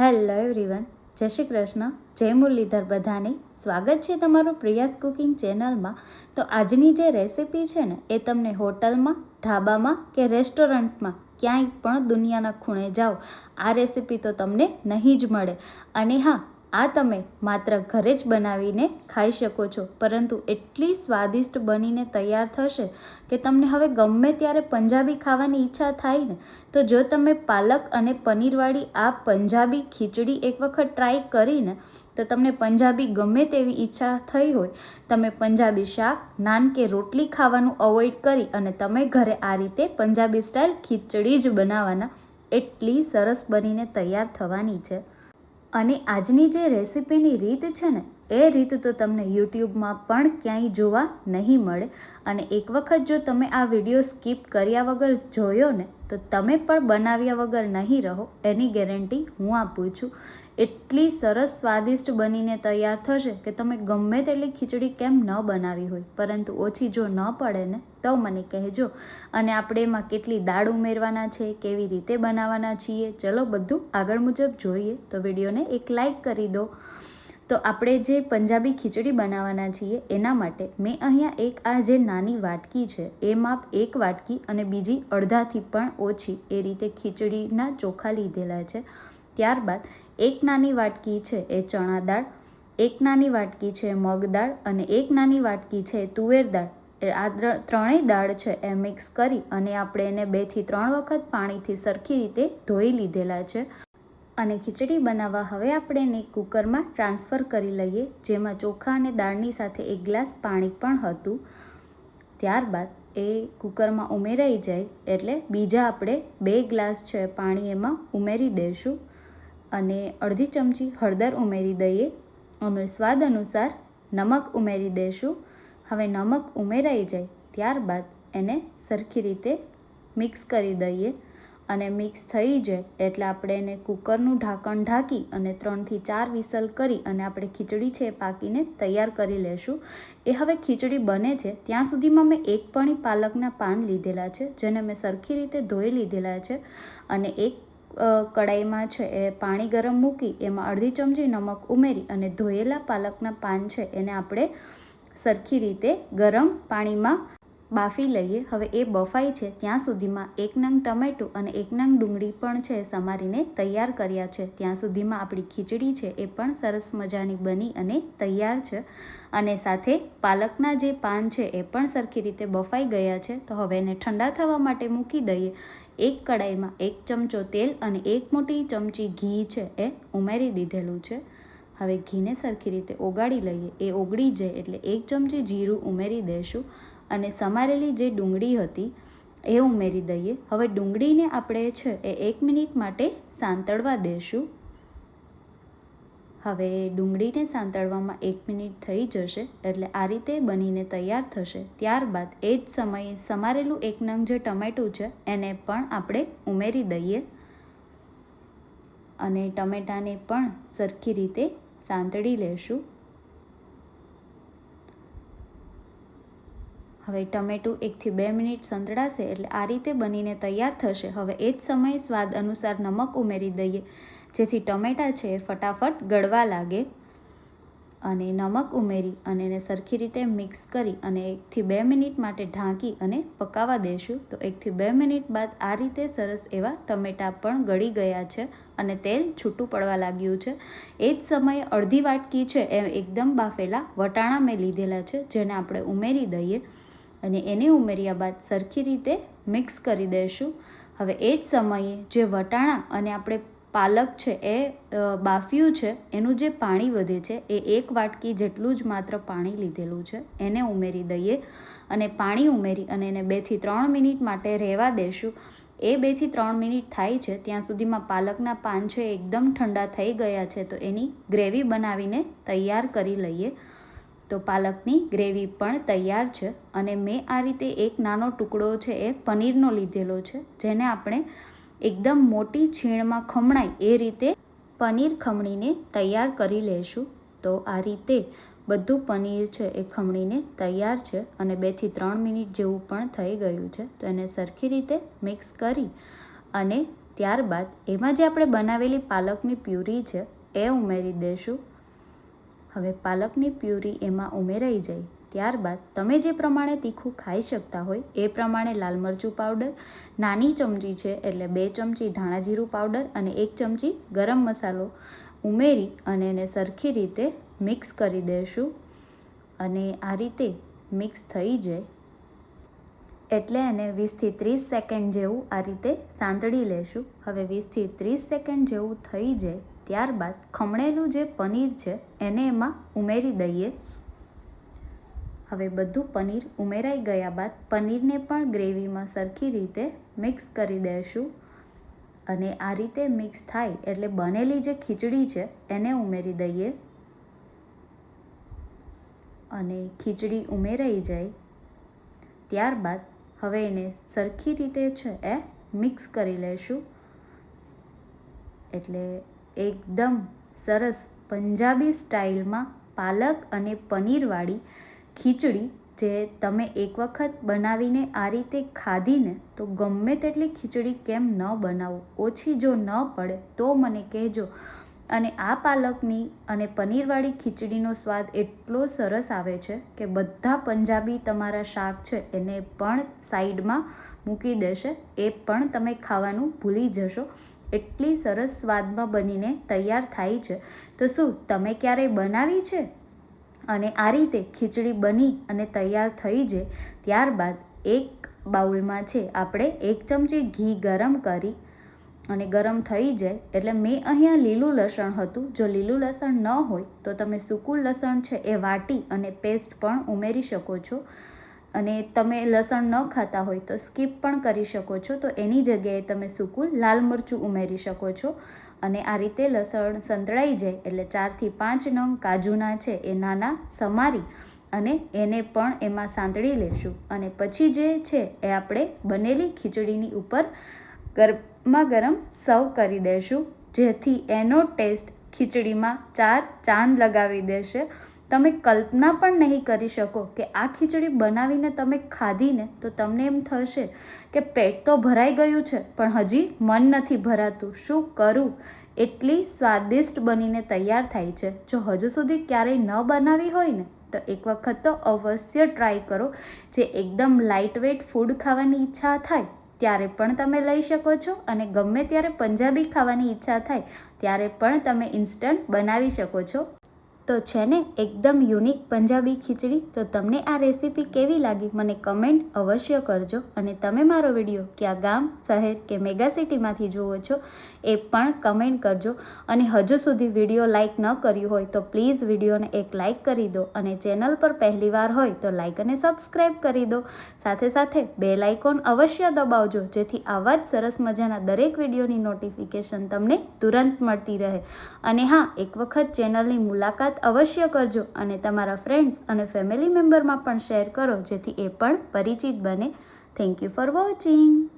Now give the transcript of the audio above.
Hello everyone, જય શ્રી કૃષ્ણ, જય મુરલીધર બધાને. સ્વાગત છે તમારું પ્રિયાસ કુકિંગ ચેનલમાં. તો આજની જે રેસિપી છે ને, એ તમને હોટલમાં, ઢાબામાં કે રેસ્ટોરન્ટમાં ક્યાંય પણ દુનિયાના ખૂણે જાઓ, આ રેસિપી તો તમને નહીં જ મળે. અને હા આ તમે માત્ર ઘરે જ બનાવીને ખાઈ શકો છો. પરંતુ એટલી સ્વાદિષ્ટ બનીને તૈયાર થશે કે તમને હવે ગમે ત્યારે પંજાબી ખાવાની ઈચ્છા થાય ને, તો જો તમે પાલક અને પનીરવાળી આ પંજાબી ખીચડી એક વખત ટ્રાય કરીને તો તમને પંજાબી ગમે તેવી ઈચ્છા થઈ હોય. તમે પંજાબી શાક, નાન કે રોટલી ખાવાનું અવોઇડ કરી અને તમે ઘરે આ રીતે પંજાબી સ્ટાઇલ ખીચડી જ બનાવવાના. એટલી સરસ બનીને તૈયાર થવાની છે. અને આજની જે રેસિપીની રીત છે ને, એ રીત તો તમને યુટ્યુબમાં પણ ક્યાંય જોવા નહીં મળે. અને એક વખત જો તમે આ વીડિયો સ્કીપ કર્યા વગર જોયો ને, તો તમે પણ બનાવ્યા વગર નહીં રહો, એની ગેરંટી હું આપું છું. એટલી સરસ સ્વાદિષ્ટ બનીને તૈયાર થશે કે તમે ગમે તેટલી ખીચડી કેમ ન બનાવી હોય. પરંતુ ઓછી જો ન પડે ને, તો મને કહેજો. અને આપણે એમાં કેટલી દાળ ઉમેરવાના છે, કેવી રીતે બનાવવાના છીએ, ચલો બધું આગળ મુજબ જોઈએ. તો વિડીયોને એક લાઈક કરી દો. તો આપણે જે પંજાબી ખીચડી બનાવવાના છીએ, એના માટે મેં અહીંયા એક આ જે નાની વાટકી છે, એ માપ એક વાટકી અને બીજી અડધાથી પણ ઓછી એ રીતે ખીચડીના ચોખા લીધેલા છે. ત્યારબાદ એક નાની વાટકી છે એ ચણા દાળ, એક નાની વાટકી છે મગ દાળ અને એક નાની વાટકી છે તુવેર દાળ. એ આ ત્રણેય દાળ છે એ મિક્સ કરી અને આપણે એને બેથી ત્રણ વખત પાણીથી સરખી રીતે ધોઈ લીધેલા છે. અને ખીચડી બનાવવા હવે આપણે એને કુકરમાં ટ્રાન્સફર કરી લઈએ, જેમાં ચોખા અને દાળની સાથે એક ગ્લાસ પાણી પણ હતું. ત્યારબાદ એ કુકરમાં ઉમેરાઈ જાય એટલે બીજા આપણે બે ગ્લાસ છે પાણી એમાં ઉમેરી દઈશું અને અડધી ચમચી હળદર ઉમેરી દઈએ. અમે સ્વાદ અનુસાર નમક ઉમેરી દઈશું હવે નમક ઉમેરાઈ જાય ત્યારબાદ એને સરખી રીતે મિક્સ કરી દઈએ. અને મિક્સ થઈ જાય એટલે આપણે એને કુકરનું ઢાંકણ ઢાંકી અને ત્રણથી ચાર વિસલ કરી અને આપણે ખીચડી છે એ પાકીને તૈયાર કરી લેશું. એ હવે ખીચડી બને છે. ત્યાં સુધીમાં મેં એક પણ પાલકના પાન લીધેલા છે, જેને મેં સરખી રીતે ધોઈ લીધેલા છે. અને એક કડાઈમાં છે એ પાણી ગરમ મૂકી, એમાં અડધી ચમચી નમક ઉમેરી અને ધોયેલા પાલકના પાન છે એને આપણે સરખી રીતે ગરમ પાણીમાં બાફી લઈએ. હવે એ બફાઈ છે ત્યાં સુધીમાં એક નંગ ટમેટું અને એક નંગ ડુંગળી પણ છે સમારીને તૈયાર કર્યા છે. ત્યાં સુધીમાં આપણી ખીચડી છે એ પણ સરસ મજાની બની અને તૈયાર છે. અને સાથે પાલકના જે પાન છે એ પણ સરખી રીતે બફાઈ ગયા છે. તો હવે એને ઠંડા થવા માટે મૂકી દઈએ. એક કડાઈમાં એક ચમચો તેલ અને એક મોટી ચમચી ઘી છે એ ઉમેરી દીધેલું છે. હવે ઘીને સરખી રીતે ઓગાળી લઈએ. એ ઓગળી જાય એટલે એક ચમચી જીરું ઉમેરી દઈશું અને સમારેલી જે ડુંગળી હતી એ ઉમેરી દઈએ. હવે ડુંગળીને આપણે છે એ એક મિનિટ માટે સાંતળવા દઈશું હવે ડુંગળીને સાંતળવામાં એક મિનિટ થઈ જશે એટલે આ રીતે બનીને તૈયાર થશે. ત્યારબાદ એ જ સમયે સમારેલું એક નંગ જે ટમેટું છે એને પણ આપણે ઉમેરી દઈએ. અને ટમેટાને પણ સરખી રીતે સાંતળી લેશું. હવે ટમેટું એકથી બે મિનિટ સંતળાશે એટલે આ રીતે બનીને તૈયાર થશે. હવે એ જ સમયે સ્વાદ અનુસાર નમક ઉમેરી દઈએ. જેથી ટમેટાં છે એ ફટાફટ ગળવા લાગે. અને નમક ઉમેરી અને એને સરખી રીતે મિક્સ કરી અને એકથી બે મિનિટ માટે ઢાંકી અને પકાવવા દઈશું તો એકથી બે મિનિટ બાદ આ રીતે સરસ એવા ટમેટાં પણ ગળી ગયા છે અને તેલ છૂટું પડવા લાગ્યું છે. એ જ સમયે અડધી વાટકી છે એ એકદમ બાફેલા વટાણા મેં લીધેલા છે, જેને આપણે ઉમેરી દઈએ. અને એને ઉમેર્યા બાદ સરખી રીતે મિક્સ કરી દઈશું હવે એ જ સમયે જે વટાણા અને આપણે પાલક છે એ બાફ્યું છે, એનું જે પાણી વધે છે, એ એક વાટકી જેટલું જ માત્ર પાણી લીધેલું છે, એને ઉમેરી દઈએ અને પાણી ઉમેરી અને એને બેથી ત્રણ મિનિટ માટે રહેવા દેશું. એ બેથી ત્રણ મિનિટ થાય છે, ત્યાં સુધીમાં પાલકના પાન છે એકદમ ઠંડા થઈ ગયા છે, તો એની ગ્રેવી બનાવીને તૈયાર કરી લઈએ. તો પાલકની ગ્રેવી પણ તૈયાર છે અને મેં આ રીતે એક નાનો ટુકડો છે એ પનીરનો લીધેલો છે, જેને આપણે એકદમ મોટી છીણમાં ખમણાય એ રીતે પનીર ખમણીને તૈયાર કરી લેશું. તો આ રીતે બધું પનીર છે એ ખમણીને તૈયાર છે અને બેથી ત્રણ મિનિટ જેવું પણ થઈ ગયું છે. તો એને સરખી રીતે મિક્સ કરી અને ત્યારબાદ એમાં જે આપણે બનાવેલી પાલકની પ્યુરી છે એ ઉમેરી દઈશું હવે પાલકની પ્યુરી એમાં ઉમેરાઈ જાય, ત્યારબાદ તમે જે પ્રમાણે તીખું ખાઈ શકતા હોય એ પ્રમાણે લાલ મરચું પાવડર, નાની ચમચી છે એટલે બે ચમચી ધાણા જીરું પાવડર અને એક ચમચી ગરમ મસાલો ઉમેરી અને એને સરખી રીતે મિક્સ કરી દઈશું અને આ રીતે મિક્સ થઈ જાય. એટલે એને વીસથી ત્રીસ સેકન્ડ જેવું આ રીતે સાંતળી લેશું. હવે વીસથી ત્રીસ સેકન્ડ જેવું થઈ જાય. ત્યારબાદ ખમણેલું જે પનીર છે, એને એમાં ઉમેરી દઈએ. હવે બધું પનીર ઉમેરાઈ ગયા બાદ પનીરને પણ ગ્રેવીમાં સરખી રીતે મિક્સ કરી દઈશું અને આ રીતે મિક્સ થાય એટલે બનેલી જે ખીચડી છે, એને ઉમેરી દઈએ. અને ખીચડી ઉમેરાઈ જાય. ત્યારબાદ હવે એને સરખી રીતે છે, એ મિક્સ કરી લઈશું એટલે એકદમ સરસ પંજાબી સ્ટાઇલમાં પાલક અને પનીરવાળી ખીચડી જે તમે એક વખત બનાવીને આ રીતે ખાધીને તો ગમે તેટલી ખીચડી કેમ ન બનાવો, ઓછી જો ન પડે તો મને કહેજો. અને આ પાલકની અને પનીરવાળી ખીચડીનો સ્વાદ એટલો સરસ આવે છે કે બધા પંજાબી તમારા શાક છે એને પણ સાઈડમાં મૂકી દેશે, એ પણ તમે ખાવાનું ભૂલી જશો. એટલી સરસ સ્વાદમાં બનીને તૈયાર થાય છે. તો શું, તમે ક્યારેય બનાવી છે? અને આ રીતે ખીચડી બની અને તૈયાર થઈ જાય ત્યારબાદ એક બાઉલમાં છે, આપણે એક ચમચી ઘી ગરમ કરી અને ગરમ થઈ જાય. એટલે મેં અહીંયા લીલું લસણ હતું. જો લીલું લસણ ન હોય, તો તમે સૂકું લસણ છે એ વાટી અને પેસ્ટ પણ ઉમેરી શકો છો. અને તમે લસણ ન ખાતા હોય તો સ્કીપ પણ કરી શકો છો. તો એની જગ્યાએ તમે સૂકું લાલ મરચું ઉમેરી શકો છો. અને આ રીતે લસણ સંતળાઈ જાય એટલે ચારથી પાંચ નંગ કાજુના છે એ નાના સમારી અને એને પણ એમાં સાંતળી લેશું. અને પછી જે છે એ આપણે બનેલી ખીચડીની ઉપર ગરમા ગરમ સર્વ કરી દઈશું જેથી એનો ટેસ્ટ ખીચડીમાં ચાર ચાંદ લગાવી દેશે. તમે કલ્પના પણ નહીં કરી શકો કે આ ખીચડી બનાવીને તમે ખાધીને તો તમને એમ થશે કે પેટ તો ભરાઈ ગયું છે, પણ હજી મન નથી ભરાતું. શું કરું? એટલી સ્વાદિષ્ટ બનીને તૈયાર થાય છે. જો હજુ સુધી ક્યારેય ન બનાવી હોય ને, તો એક વખત તો અવશ્ય ટ્રાય કરો. જે એકદમ લાઇટ વેટ ફૂડ ખાવાની ઈચ્છા થાય, ત્યારે પણ તમે લઈ શકો છો અને ગમે ત્યારે પંજાબી ખાવાની ઈચ્છા થાય, ત્યારે પણ તમે ઇન્સ્ટન્ટ બનાવી શકો છો. તો છે ને, એકદમ યુનિક પંજાબી ખીચડી. તો તમને આ રેસીપી કેવી લાગી મને કમેન્ટ અવશ્ય કરજો. અને તમે મારો વીડિયો ક્યાં ગામ, શહેર કે મેગા સિટીમાંથી જુઓ છો, એ પણ કમેન્ટ કરજો. અને હજુ સુધી વીડિયો લાઇક ન કર્યું હોય તો પ્લીઝ વિડીયોને એક લાઇક કરી દો. અને ચેનલ પર પહેલીવાર હોય તો લાઇક અને સબસ્ક્રાઈબ કરી દો. સાથે સાથે બે લાઇકોન અવશ્ય દબાવજો, જેથી આવા જ સરસ મજાના દરેક વિડીયોની નોટિફિકેશન તમને તુરંત મળતી રહે. અને હા, એક વખત ચેનલની મુલાકાત અવશ્ય કરજો અને તમારા ફ્રેન્ડ્સ અને ફેમિલી મેમ્બરમાં પણ શેર કરો જેથી એ પણ પરિચિત બને. Thank you for watching